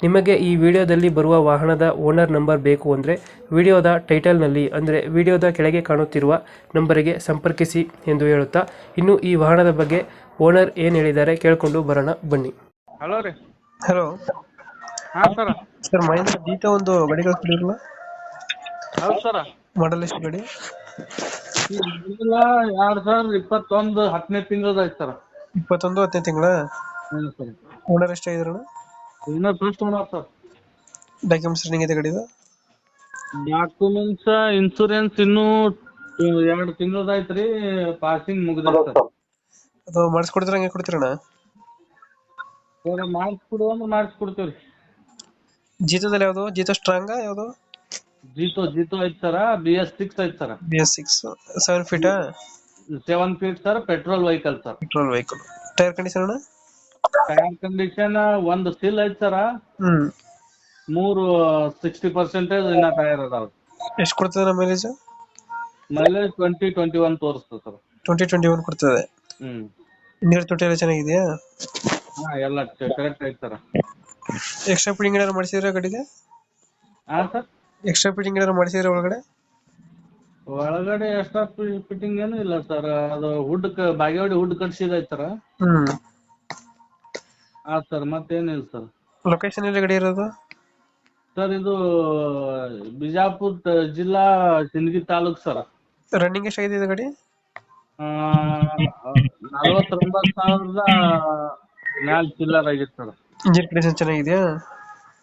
ನಿಮಗೆ ಈ ವಿಡಿಯೋದಲ್ಲಿ ಬರುವ ವಾಹನದ ಓನರ್ ನಂಬರ್ ಬೇಕು ಅಂದರೆ ವಿಡಿಯೋದ ಟೈಟಲ್ನಲ್ಲಿ ಅಂದರೆ ವಿಡಿಯೋದ ಕೆಳಗೆ ಕಾಣುತ್ತಿರುವ ನಂಬರಿಗೆ ಸಂಪರ್ಕಿಸಿ ಎಂದು ಹೇಳುತ್ತಾ ಇನ್ನು ಈ ವಾಹನದ ಬಗ್ಗೆ ಓನರ್ ಏನು ಹೇಳಿದ್ದಾರೆ ಕೇಳಿಕೊಂಡು ಬರೋಣ ಬನ್ನಿ. ಹಲೋ ರೀ. ಹಲೋ. ಹಾಂ ಸರ. ಸರ್ ಮಹೇಂದ್ರ ಗೀತಾ ಒಂದು ಗಾಡಿ ಕಳ್ಸ್ಕೊಂಡಿರಲ್ಲ ಹೌದು ಸರ. ಮಾಡಲ್ ಎಷ್ಟು ಗಾಡಿ? ಎರಡು ಸಾವಿರದ ಇಪ್ಪತ್ತೊಂದು ಹತ್ತನೇ ತಿಂಗಳದ ಐತೆ ಸರ. ಇಪ್ಪತ್ತೊಂದು ಹತ್ತನೇ ತಿಂಗಳ? ಹ್ಞೂ ಸರ್. ಓನರ್ ಎಷ್ಟಾಗಿದ್ರಣ ಇನ್ನೂ ಫಸ್ಟ್ ಸರ್ ಡಾಕ್ಯುಮೆಂಟ್ಸ್ ರನ್ನಿಂಗ್ ಇದೆ ಗಾಡಿದು ಡಾಕ್ಯುಮೆಂಟ್ಸ್ ಇನ್ಸೂರೆನ್ಸ್ ಇನ್ನೂ ಎರಡು ತಿಂಗಳದ ಐತೆ ರೀ ಪಾಸಿಂಗ್ ಮುಗಿದ ಸರ್. ಅದು ಮಾಡಿಸ್ಕೊಡ್ತೀರ ಹಂಗೆ ಕೊಡ್ತೀರಣ್ಣ? ಸರ್ ಮಾಡಿಸ್ಕೊಡು ಅಂದ್ರೆ ಮಾಡಿಸ್ಕೊಡ್ತೀವ್ರಿ ಜೀತದಲ್ಲಿ ಯಾವುದು? ಜೀತ ಸ್ಟ್ರಾಂಗ್ ಯಾವುದು? ಜೀತೋ ಜೀತೋ ಐತೆ ಸರ ಬಿ ಎಸ್ ಸಿಕ್ಸ್ ಐತೆ sir. B S six seven ಫೀಟಾ seven feet sir petrol vehicle sir. Petrol vehicle tyre condition ಅಣ್ಣ? ಟೈರ್ ಕಂಡೀಷನ್ ಒಂದು ಸಿಲ್ ಐತ್ ಸರ ಹ್ಮ್. ಮೂರು ಸಿಕ್ಸ್ಟಿ ಪರ್ಸೆಂಟೇಜ್ ಇನ್ನ ಟೈರ್ ಅದಾವ. ಎಷ್ಟು ಕೊಡ್ತದೆ mileage mileage twenty twenty one ತೋರಿಸ್ತದೆ ಸರ್ ಟ್ವೆಂಟಿ ಟ್ವೆಂಟಿ ಒನ್ ಕೊಡ್ತದೆ. ಹ್ಮ್. ನೀರು ತೊಟ್ಟಿ ಎಲ್ಲ ಚೆನ್ನಾಗಿದೆಯಾ? ಹಾ ಎಲ್ಲ ಕರೆಕ್ಟ್ ಐತಾರ ಸರ್ ಎಕ್ಸ್ಟ್ರಾ ಫಿಟ್ಟಿಂಗ್ ಏನಾದ್ರು ಮಾಡಿಸಿದ್ರೆ ಗಾಡಿಗೆ? ಹಾ ಸರ್ ಎಕ್ಸ್ಟ್ರಾ ಫಿಟ್ಟಿಂಗ್ ಏನಾದ್ರು ಮಾಡಿಸಿದ್ರೆ ಒಳಗಡೆ? ಒಳಗಡೆ ಎಕ್ಸ್ಟ್ರಾ ಫಿಟ್ಟಿಂಗ್ ಏನು ಇಲ್ಲ ಸರ್ ಅದು ಹುಡ್ ಬಾಗೇವಾಡಿ ಹುಡ್ ಕಟ್ಸಿದೈತೆ ಸರ್ ಹ್ಮ್. ಹಾ ಸರ್ ಮತ್ತೇನಿಲ್ಲ ಸರ್ ಲೊಕೇಶನ್ ಎಲ್ಲಿ ಗಾಡಿ ಇರೋದು? ಸರ್ ಇದು ಬಿಜಾಪುರ್ ತ- ಜಿಲ್ಲಾ ಸಿಂದಗಿ ತಾಲೂಕ್ ಸರ್ ರನ್ನಿಂಗ್ ಎಷ್ಟಾಗಿದೆ ಇದು ಗಾಡಿ? ನಲವತ್ತೊಂಬತ್ತು ಸಾವಿರದ ಮ್ಯಾಲ್ ಚಿಲ್ಲರ್ ಆಗಿತ್ತು ಸರ್ ಇಂಜಿನ್ ಕಂಡೀಷನ್ ಚೆನ್ನಾಗಿದೆಯಾ?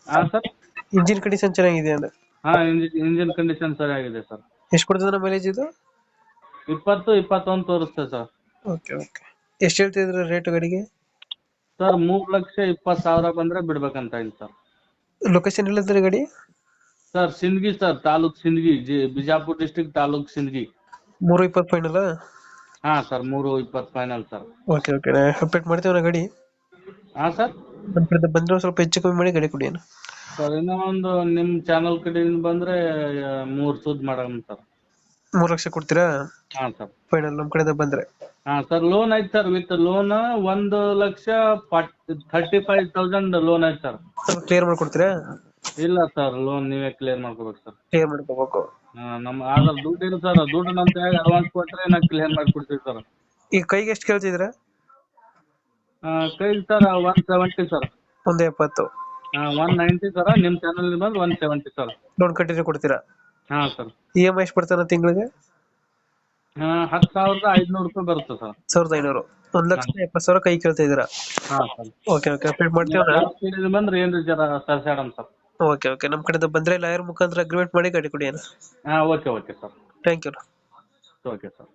ಹಾ ಸರ್ ಇಂಜಿನ್ ಕಂಡೀಷನ್ ಚೆನ್ನಾಗಿದೆ ಅಂದ್ರೆ ಹಾ ಇಂಜಿನ್ ಇಂಜಿನ್ ಕಂಡೀಷನ್ ಸರಿಯಾಗಿದೆ ಸರ್ ಎಷ್ಟು ಕೊಡ್ತದೆ ಮೈಲೇಜ್ ಇದು? ಇಪ್ಪತ್ತು ಇಪ್ಪತ್ತೊಂದು ತೋರಿಸ್ತೇವೆ ಸರ್ ಓಕೆ ಓಕೆ ಎಷ್ಟು ಹೇಳ್ತಿದ್ರೆ ರೇಟ್ ಗಾಡಿಗೆ? ಸರ್ ಮೂರ್ ಲಕ್ಷ ಇಪ್ಪತ್ ಸಾವಿರ ಬಂದ್ರೆ ಬಿಡ್ಬೇಕಂತ ಇಲ್ಲ ಸರ್. ಲೊಕೇಶನ್ ಎಲ್ಲಿದ್ರೆ ಗಾಡಿ? Sir Sindagi sir taluk Sindagi Bijapur Bijapur district taluk Sindagi. ಮೂರು ಇಪ್ಪತ್ ಫೈನಲ್ ಹಾ ಸರ್ ಮೂರು ಇಪ್ಪತ್ತು final sir. Okay okay update ಮಾಡ್ತೀವಿ ನಾ ಗಾಡಿ. ಹಾ ಸರ್? ನಮ್ಮ ಕಡೆ ಬಂದ್ರೆ ಸ್ವಲ್ಪ ಹೆಚ್ಚು ಕಮ್ಮಿ ಮಾಡಿ ಗಾಡಿ ಕೊಡಿ ಅಣ್ಣ. ಸರ್ ಇನ್ನೂ ಒಂದು ನಿಮ್ ಚಾನಲ್ ಕಡೆಯಿಂದ ಬಂದ್ರೆ ಮೂರು ಸುದ್ ಮಾಡೋಣ ಸರ್. ಮೂರು ಲಕ್ಷ ಕೊಡ್ತೀರಾ? ಹಾ ಸರ್. ಫೈನಲ್ ನಮ್ಮ ಕಡೆಯಿಂದ ಬಂದ್ರೆ. ಹಾ ಸರ್ ಲೋನ್ ಐತೆ ಸರ್. ವಿತ್ ಲೋನ್ ಒಂದು lakh thirty five thousand loan ಐತೆ ಸರ್. ಸ್ವಲ್ಪ ಕ್ಲಿಯರ್ ಮಾಡ್ಕೊಡ್ತೀರಾ? ಇಲ್ಲ ಸರ್ ಲೋನ್ ನೀವೇ ಕ್ಲಿಯರ್ ಮಾಡ್ಕೋಬೇಕು ಸರ್. ಕ್ಲಿಯರ್ ಮಾಡ್ಕೋಬೇಕು. ನಮ್ಮ ಆದ್ರೆ ದುಡ್ಡು ಇಲ್ಲ ಸರ್. ದುಡ್ಡು ನಮ್ಮ ಕೈಯಾಗ ಅಡ್ವಾನ್ಸ್ ಕೊಟ್ರೆ ನಾ ಕ್ಲಿಯರ್ ಮಾಡ್ಕೊಡ್ತೀವಿ ಸರ್. ಈಗ ಕೈಗೆ ಎಷ್ಟು ಆ ಕೈ ಸರ್ ಒನ್ ಸೆವೆಂಟಿ ಸರ್. ಒಂದು ಎಪ್ಪತ್ತು. One ninety sir. ನಿಮ್ ಚಾನಲ್ ಬಂದು one seventy sir. Loan continue ಕೊಡ್ತೀರಾ? ಹಾ ಸರ್. ಇ ಎಂ ಐ ಎಷ್ಟು ಬರ್ತಾನೆ ತಿಂಗಳಿಗೆ? ಹತ್ತು ಸಾವಿರದ ಐದ್ನೂರು ರೂಪಾಯಿ ಬರುತ್ತೆ ಸರ್. ಸಾವಿರದ ಐನೂರು. ಒಂದ್ ಲಕ್ಷ ಎಪ್ಪತ್ತು ಸಾವಿರ ಕೈ ಕೇಳ್ತಾ ಇದ್ದೀರಾ? ಹಾ ಸರ್. ಓಕೆ ಓಕೆ ಅಪ್ಡೇಟ್ ಮಾಡ್ತೀವಣ್ಣ ಬಂದ್ರೆ ಏನು ಜರ ಸರ್ಸಾಡಮ್ ಸರ್ ಓಕೆ ಓಕೆ. ನಮ್ಮ ಕಡೆ ಬಂದ್ರೆ ಲಾಯರ್ ಮುಖಾಂತರ ಅಗ್ರಿಮೆಂಟ್ ಮಾಡಿ ಗಾಡಿ ಕೊಡಿ ಅಣ್ಣ. ಹಾ okay okay sir. Thank you okay sir.